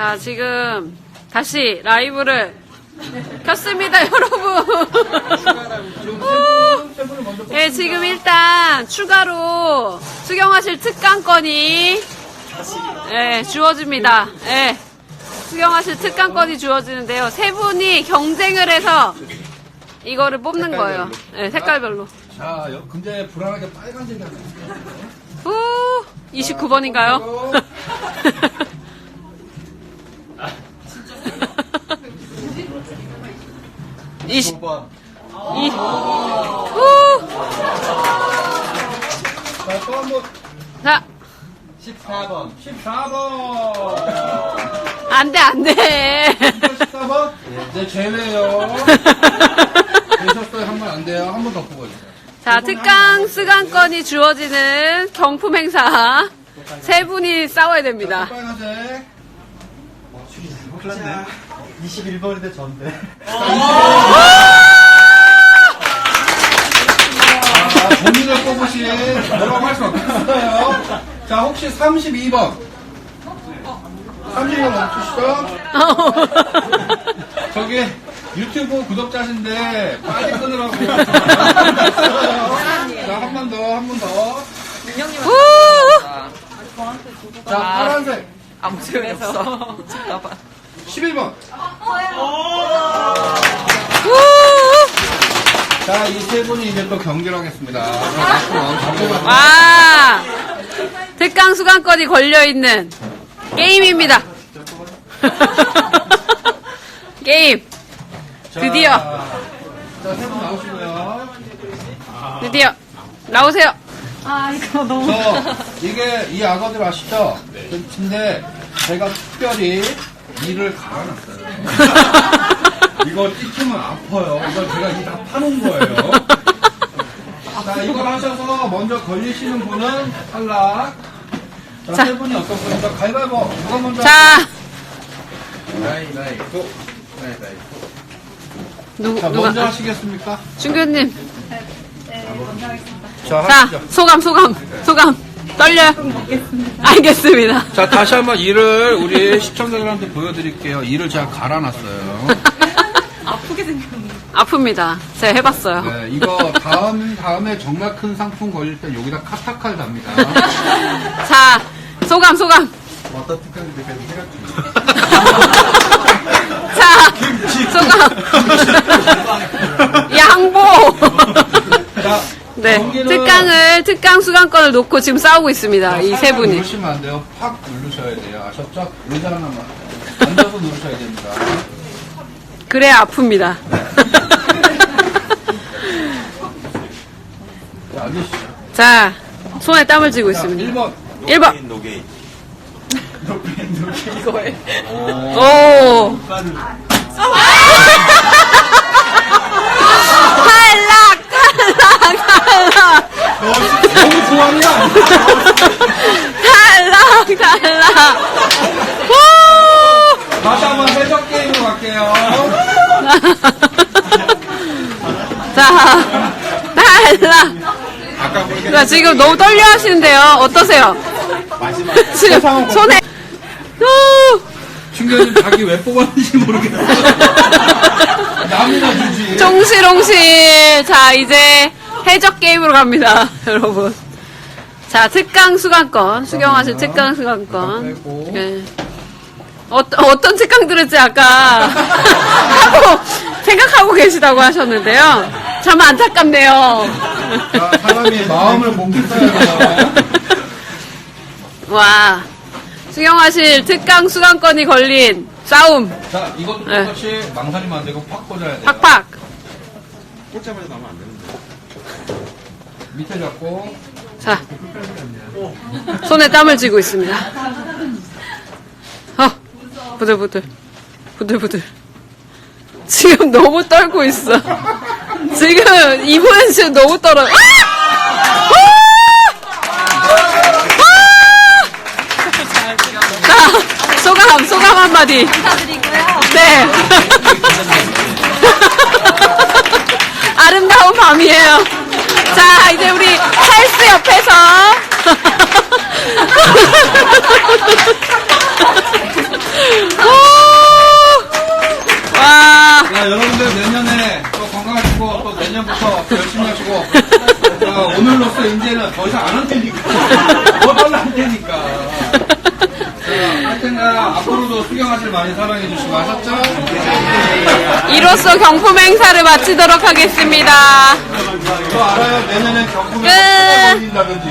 자, 지금 다시 라이브를 켰습니다, 여러분. 네, 지금 일단 추가로 수경하실 특강권이 네, 주어집니다. 네, 수경하실 특강권이 주어지는데요. 세 분이 경쟁을 해서 이거를 뽑는 거예요. 네, 색깔별로. 자, 여- 근데 불안하게 빨간색이 하나 있어요. 후, 29번인가요? 이십, 5번. 이, 후, 자, 또 한 번. 자, 14번. 14번. 안 돼, 안 돼. 14번? 네, 제외요. 되셨어요? 한 번 안 돼요. 한 번 더 뽑아주세요. 자, 특강 수강권이 주어지는 경품 행사. 세 분이 싸워야 자, 됩니다. 또 빨간색. 큰일 났네. 21번인데 전데. 자, 본인을 뽑으신 뭐라고 할 수 없겠어요. 자, 혹시 32번. 32번 멈추시죠? 저기 유튜브 구독자신데 빨리 끊으라고. 자, 한 번 더, 한 번 더. 후, 자, 파란색. 아무 소용이 없어. 잠깐만. 11번. 후. 자, 이 세 분이 이제 또 경기를 하겠습니다. 와, 특강 수강권이 걸려있는 게임입니다. 게임. 드디어. 자, 세 분 나오시고요. 드디어. 나오세요. 저, 이게, 이 악어들 아시죠? 근데, 제가 특별히 이를 갈아놨어요. 이거 찍히면 아파요. 이거 제가 이다 파는 거예요. 자, 이걸 하셔서 먼저 걸리시는 분은 탈락. 자, 자. 세 분이 어떤 분인가? 가위바위보. 누가 먼저? 자, 가위바위보. 가위바위보. 누구, 자, 누가. 먼저 하시겠습니까? 준규님. 자, 자, 하시죠. 소감, 소감, 소감. 떨려요? 알겠습니다. 자, 다시 한번 이를 우리 시청자들한테 보여드릴게요. 이를 제가 갈아놨어요. 아프게 생겼네. 아픕니다. 제가 해봤어요. 네, 이거 다음, 다음에 정말 큰 상품 걸릴 때 여기다 카타칼 답니다. 자, 소감, 소감. 어떤 특강인데 계속 생각 중. 자, 소감. 양보. 자, 네, 경기는 특강을, 특강 수강권을 놓고 지금 싸우고 있습니다. 이세 살짝 분이. 누르시면 안 돼요. 확 누르셔야 돼요. 아셨죠? 의자 하나만. 앉아서 누르셔야 됩니다. 그래야 아픕니다. 자, 앉으시죠. 자, 손에 땀을 쥐고 자, 있습니다. 1번. 1번. 노게인. 이거에. 오. 탈락, 탈락, 탈락. 너무 좋아하는 거 아니야? 탈락, 탈락. 후! 다시 한번 해적 게임으로 갈게요. 자, 탈락. 아까 자, 지금 너무 떨려 하시는데요. 어떠세요? 지금 손에. 후! 충격님 자기 왜 뽑았는지 모르겠어. 남이나 주지. 종실옹실. 자, 이제 해적 게임으로 갑니다, 여러분. 자, 특강 수강권. 수경하실 특강 수강권. 빼고. 네. 어떤, 어떤 특강 들을지 아까 하고, 생각하고 계시다고 하셨는데요. 참 안타깝네요. 자, 사람이 마음을 못 돼요. 와. 수경하실 특강 수강권이 걸린 싸움. 자, 이것도 네. 똑같이 망설이면 안 되고 팍 꽂아야 돼요. 팍팍. 꽂자마자 나오면 안 되는데. 밑에 잡고. 자. 손에 땀을 쥐고 있습니다. 어, 부들부들. 부들부들. 지금 너무 떨고 있어. 지금 이분은 지금 너무 떨어. 아! 자, 소감, 소감 한마디. 감사드리고요. 네. 아름다운 밤이에요. 자, 이제 우리 헬스 옆에서. 앞으로 열심히 하시고. 자, 오늘로써 이제는 더 이상 안할 테니까. 더. 자, 하여튼 간 앞으로도 수경아씨를 많이 사랑해주시고 하셨죠? 이로써 경품 행사를 마치도록 하겠습니다. 저 알아요. 내년에 경품에 끝. 걸린다든지.